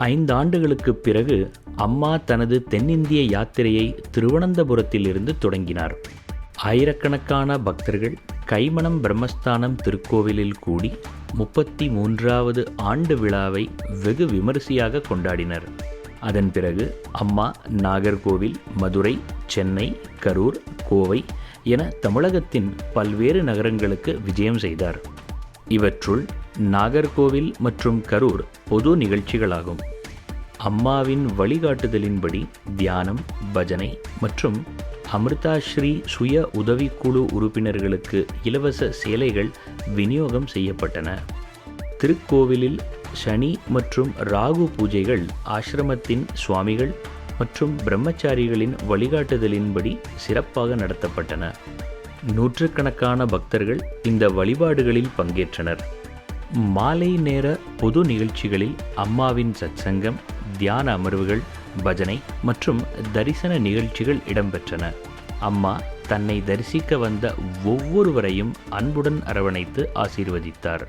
ஐந்தாண்டுகளுக்குப் பிறகு அம்மா தனது தென்னிந்திய யாத்திரையை திருவனந்தபுரத்திலிருந்து தொடங்கினார். ஆயிரக்கணக்கான பக்தர்கள் கைமணம் பிரம்மஸ்தானம் திருக்கோவிலில் கூடி முப்பத்தி மூன்றாவது ஆண்டு விழாவை வெகு விமரிசையாக கொண்டாடினர். அதன் பிறகு அம்மா நாகர்கோவில் மதுரை சென்னை கரூர் கோவை என தமிழகத்தின் பல்வேறு நகரங்களுக்கு விஜயம் செய்தார். இவற்றுள் நாகர்கோவில் மற்றும் கரூர் பொது நிகழ்ச்சிகளாகும். அம்மாவின் வழிகாட்டுதலின்படி தியானம் பஜனை மற்றும் அமிர்தாஸ்ரீ சுய உதவிக்குழு உறுப்பினர்களுக்கு இலவச சேலைகள் விநியோகம் செய்யப்பட்டன. திருக்கோவிலில் சனி மற்றும் ராகு பூஜைகள் ஆசிரமத்தின் சுவாமிகள் மற்றும் பிரம்மச்சாரிகளின் வழிகாட்டுதலின்படி சிறப்பாக நடத்தப்பட்டன. நூற்றுக்கணக்கான பக்தர்கள் இந்த வழிபாடுகளில் பங்கேற்றனர். மாலை நேர பொது நிகழ்ச்சிகளில் அம்மாவின் சத்சங்கம் தியான அமர்வுகள் பஜனை மற்றும் தரிசன நிகழ்ச்சிகள் இடம்பெற்றன. அம்மா தன்னை தரிசிக்க வந்த ஒவ்வொருவரையும் அன்புடன் அரவணைத்து ஆசீர்வதித்தார்.